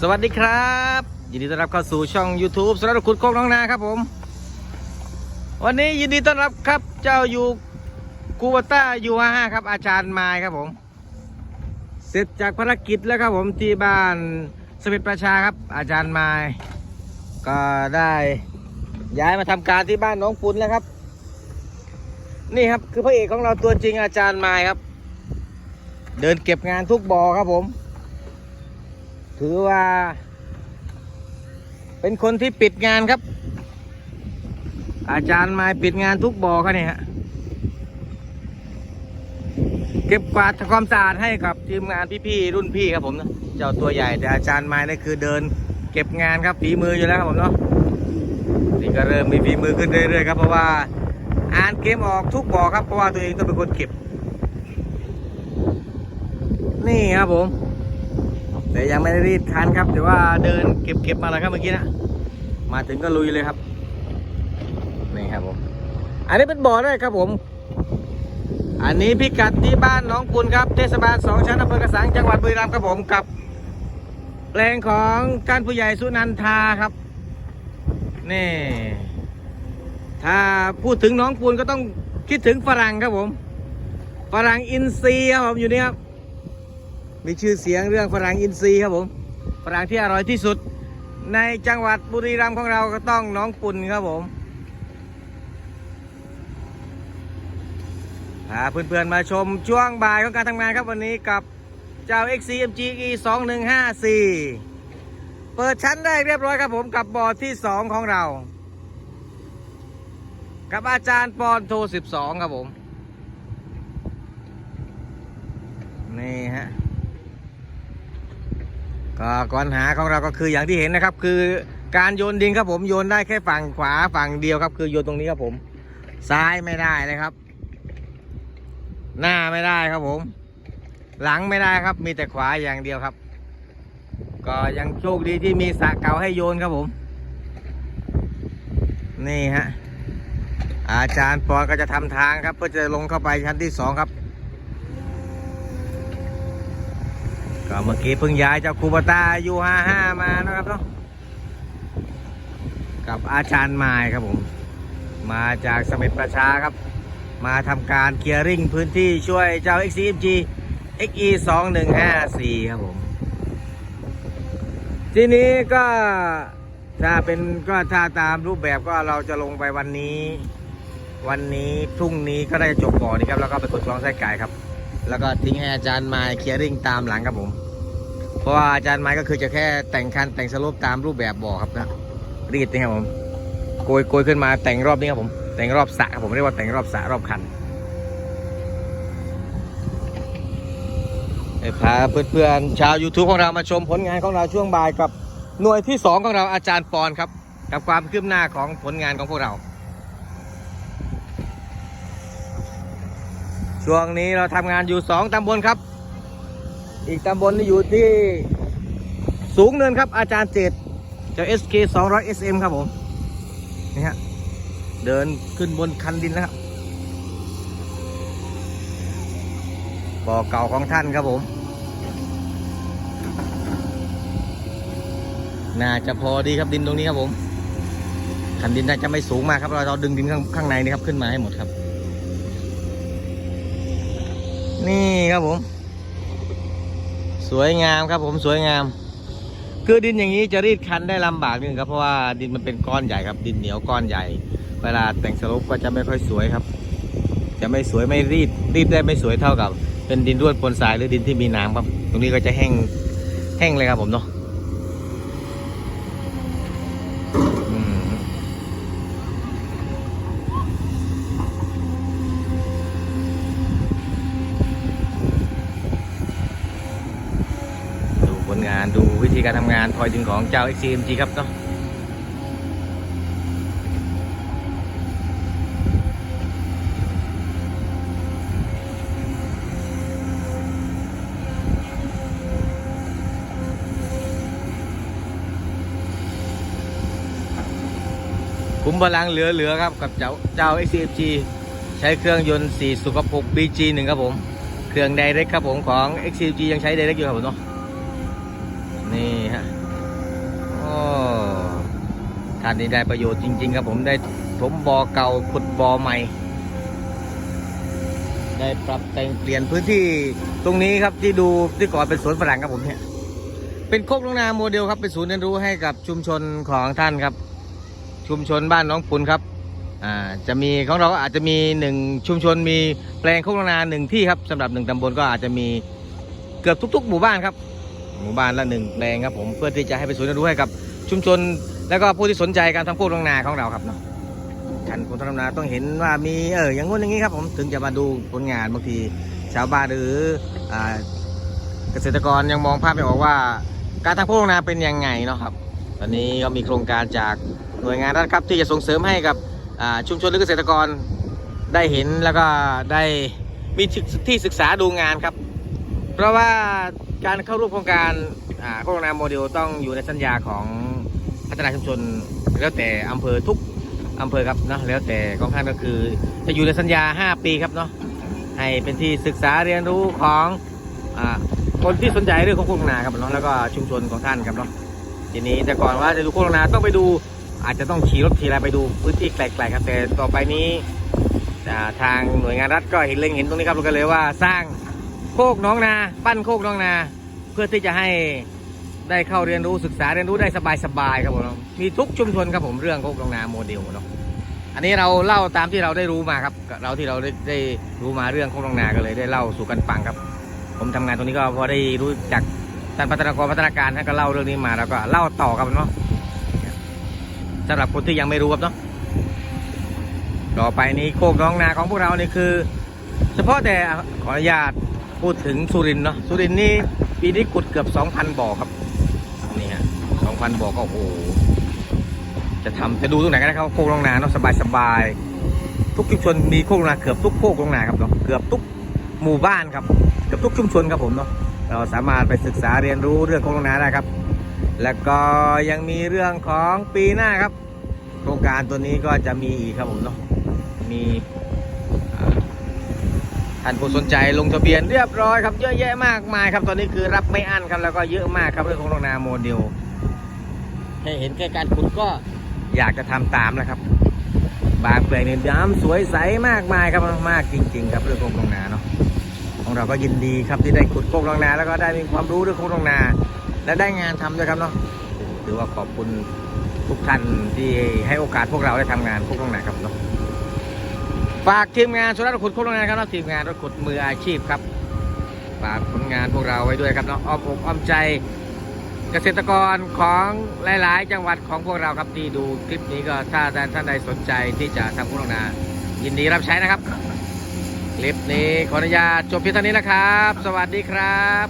สวัสดีครับ ยินดีต้อนรับเข้าสู่ช่อง YouTube สำหรับขุดโคกน้องนาครับผม วันนี้ยินดีต้อนรับครับเจ้าอยู่กูวาต้ายูห้าครับอาจารย์ไม้ครับผม เสร็จจากภารกิจแล้วครับผมที่บ้านสมิทประชาครับ อาจารย์ไม้ก็ได้ย้ายมาทำการที่บ้านน้องปุนแล้วครับ นี่ครับคือพระเอกของเราตัวจริงอาจารย์ไม้ครับ เดินเก็บงานทุกบ่อครับผม ถือว่า เป็นคนที่ปิดงานครับ อาจารย์มาปิดงานทุกบ่อครับเนี่ยเก็บกวาดทำความสะอาดให้กับทีมงานพี่ๆรุ่นพี่ครับผมนะเจ้าตัวใหญ่แต่อาจารย์ม้นี่คือเดิน เก็บงานครับฝีมืออยู่แล้วครับผมเนาะนี่ก็เริ่มมีฝีมือขึ้นเรื่อยๆครับเพราะว่าอ่านเกมออกทุกบ่อครับเพราะว่าตัวเองต้องเป็นคนเก็บ นี่ครับผม แต่ยังไม่ได้รีดคันครับแต่ว่าเดินเก็บเก็บมาแล้วครับเมื่อกี้นะมาถึงก็ลุยเลยครับนี่ครับผมอันนี้เป็นบ่อด้วยครับผม อันนี้พิกัดที่บ้านน้องปุนครับเทศบาลสองชั้นอำเภอกระสังจังหวัดบุรีรัมย์ครับผมกับแปลงของการผู้ใหญ่สุนันทาครับนี่ถ้าพูดถึงน้องปูนก็ต้องคิดถึงฝรั่งครับผมฝรั่งอินซียครับผมอยู่นี่ครับ มีชื่อเสียงเรื่องฝรั่งอินทรีย์ครับผมฝรั่งที่อร่อยที่สุด ในจังหวัดบุรีรัมย์ของเราก็ต้องน้องปุ่นครับผมพาเพื่อนๆมาชมช่วงบ่ายของการทำงานครับวันนี้กับเจ้า XCMG E 2154 เปิดชั้นได้เรียบร้อยครับผมกับบ่อที่ 2 ของเรา กับอาจารย์ปอนโท 12 ครับผม นี่ฮะ ก็ปัญหาของเราก็คืออย่างที่เห็นนะครับ คือการโยนดินครับผมโยนได้แค่ฝั่งขวาฝั่งเดียวครับ คือโยนตรงนี้ครับผม ซ้ายไม่ได้เลยครับ หน้าไม่ได้ครับผม หลังไม่ได้ครับมีแต่ขวาอย่างเดียวครับ ก็ยังโชคดีที่มีสระเก่าให้โยนครับผม นี่ฮะอาจารย์ปอนก็จะทำทางครับ เพื่อจะลงเข้าไปชั้นที่สองครับ ก็เมื่อกี้เพิ่งย้ายจากคูบาตายูห้าห้ามานะครับเนาะกับอาจารย์มายครับผม มาจากสมิทประชาครับ มาทำการเคลียร์ริ่งพื้นที่ช่วยเจ้า XCMG XE 2154ครับผม ทีนี้ก็ถ้าเป็นก็ถ้าตามรูปแบบก็เราจะลงไปวันนี้ วันนี้พรุ่งนี้ก็ได้จบก่อนนี่ครับแล้วก็ไปกดกรองไส้ไก่ครับ แล้วก็ทิ้งให้อาจารย์มค์เคลียร์ริ่งตามหลังครับผม เพราะว่าอาจารย์ไมค์ก็คือจะแค่แต่งคันแต่งสโลปตามรูปแบบบอกครับนะรีดนี่ครับผมโกยโกยขึ้นมาแต่งรอบนี้ครับผม แต่งรอบสะครับผมเรียกว่าแต่งรอบสะรอบคันพาเพื่อนๆชาว YouTube ของเรามาชมผลงานของเราช่วงบ่ายกับหน่วยที่ 2 ของเราอาจารย์ปอนครับ กับความคืบหน้าของผลงานของพวกเรา ช่วงนี้เราทำงานอยู่สองตำบลครับ อีกตำบลนี่อยู่ที่สูงเนินครับ อาจารย์เจตเจ้า SK 200 SM ครับผม นี่ฮะ เดินขึ้นบนคันดินแล้วครับบ่อเก่าของท่านครับผม น่าจะพอดีครับดินตรงนี้ครับผม คันดินน่าจะไม่สูงมากครับ เราเราดึงดินข้างข้างในนี่ครับขึ้นมาให้หมดครับ นี่ครับผม สวยงามครับผมสวยงาม คือดินอย่างนี้จะรีดคันได้ลำบากนึงครับเพราะว่าดินมันเป็นก้อนใหญ่ครับ ดินเหนียวก้อนใหญ่ เวลาแต่งสลบก็จะไม่ค่อยสวยครับ จะไม่สวยไม่รีดรีดได้ไม่สวยเท่ากับ เป็นดินร่วนปนทรายหรือดินที่มีน้ำครับ ตรงนี้ก็จะแห้งแห้งเลยครับผมเนาะอืม ดูผลงาน ดูวิธีการทำงานคอยดึงของเจ้า XCMG ครับเนาะคุ้มพลังเหลือๆครับ กับเจ้าเจ้า XCMG ใช้เครื่องยนต์4สุขภพ BG1 ครับผม เครื่องไดเรกครับผมของ XCMG ยังใช้ไดเรกอยู่ครับผมเนาะ นี่ฮะโอ้ท่านนี้ได้ประโยชน์จริง ๆ ครับผมได้ถมบ่อเก่าขุดบ่อใหม่ ได้ปรับแต่งเปลี่ยนพื้นที่ตรงนี้ครับที่ดูที่ก่อนเป็นสวนฝรั่งครับผมเนี่ยเป็นโคกลงนาโมเดลครับเป็นศูนย์เรียนรู้ให้กับชุมชนของท่านครับ ชุมชนบ้านน้องปุนครับอ่าจะมีของเราก็อาจจะมีหนึ่งชุมชนมีแปลงโคกลงนาหนึ่งที่ครับสำหรับหนึ่งตำบลก็อาจจะมีเกือบทุก ๆ หมู่บ้านครับ หมู่บ้านละหนึ่งแปลงครับผมเพื่อที่จะให้เป็นศูนย์เรียนรู้ให้กับชุมชน แล้วก็ผู้ที่สนใจการทำโคกลงนาของเราครับเนาะการคนทำนาต้องเห็นว่ามีเอออย่างงู้นอย่างนี้ครับผมถึงจะมาดูผลงานบางทีชาวบ้านหรืออ่าเกษตรกรยังมองภาพไม่ออกว่า การทำโคกลงนาเป็นยังไงเนาะครับ ตอนนี้ก็มีโครงการจากหน่วยงานรัฐครับที่จะส่งเสริมให้กับอ่าชุมชนหรือเกษตรกรได้เห็นแล้วก็ได้มีที่ศึกษาดูงานครับ เพราะว่าการเข้าร่วมโครงการโครงการโมเดลต้องอยู่ในสัญญาของพัฒนาชุมชน แล้วแต่อำเภอทุกอำเภอครับเนาะแล้วแต่ของท่านก็คือจะอยู่ในสัญญา 5 ปีครับเนาะให้เป็นที่ศึกษาเรียนรู้ของอคนที่สนใจเรื่องของโครงนาครับเนาะแล้วก็ชุมชนของท่านครับเนาะทีนี้แต่ก่อนว่าจะดูโครงนาต้องไปดูอาจจะต้องขี่รถขี่อะไรไปดูพื้นที่แปลกๆครับแต่ต่อไปนี้ทางหน่วยงานรัฐก็เห็นเล็งเห็นตรงนี้ครับเราก็เลยว่าสร้าง โคกน้องนา ปั้นโคกน้องนา เพื่อที่จะให้ได้เข้าเรียนรู้ศึกษาเรียนรู้ได้สบายๆครับผมมีทุกชุมชนครับผมเรื่องโคกน้องนาโมเดลเนาะอันนี้เราเล่าตามที่เราได้รู้มาครับ เราที่เราได้ได้รู้มาเรื่องโคกน้องนาก็เลยได้เล่าสู่กันฟังครับ ผมทำงานตรงนี้ก็พอได้รู้จักท่านพัฒนากรพัฒนาการท่านก็เล่าเรื่องนี้มาแล้วก็เล่าต่อครับเนาะสำหรับคนที่ยังไม่รู้ครับเนาะต่อไปนี้โคกน้องนาของพวกเรานี่คือ เฉพาะแต่ขออนุญาต พูดถึงสุรินเนาะสุรินนี่ปีนี้ขุดเกือบ 2,000 บ่อครับนี่ฮะ2,000 บ่อก็โอ้โหจะทำจะดูตรงไหนก็ได้ครับโคกลงนาเนาะสบายสบายๆทุกชุมชนมีโคกลงนาเกือบทุกโคกลงนาครับเนาะเกือบทุกหมู่บ้านครับเกือบทุกชุมชนครับผมเนาะเราสามารถไปศึกษาเรียนรู้เรื่องโคกลงนาได้ครับ แล้วก็ยังมีเรื่องของปีหน้าครับ โครงการตัวนี้ก็จะมีอีกครับผมเนาะมี ท่านผู้สนใจลงทะเบียนเรียบร้อยครับเยอะแยะมากมายครับตอนนี้คือรับไม่อั้นครับแล้วก็เยอะมากครับเรื่องของโรงนาโมเดลให้เห็นแค่การขุดก็อยากจะทำตามนะครับ บางแปลงเนี่ยย้ำสวยใสมากมายครับมากจริง ๆ ครับเรื่องของโรงนาเนาะของเราก็ยินดีครับที่ได้ขุดโคกโรงนา แล้วก็ได้มีความรู้เรื่องโคกโรงนา และได้งานทำด้วยครับเนาะถือว่าขอบคุณทุกท่านที่ให้โอกาสพวกเราได้ทำงานโคกโรงนาครับเนาะ ฝากทีมงานสุรัตน์ขุดโคกโรงงานครับนาะทีมงานรถขุดมืออาชีพครับฝากผลงานพวกเราไว้ด้วยครับเนาะอ้อมอกอ้อมใจเกษตรกรของหลาย ๆ จังหวัดของพวกเราครับที่ดูคลิปนี้ก็ถ้าท่านใดสนใจที่จะทำโคกโรงนายินดีรับใช้นะครับ คลิปนี้ขออนุญาตจบเพียงเท่านี้นะครับ สวัสดีครับ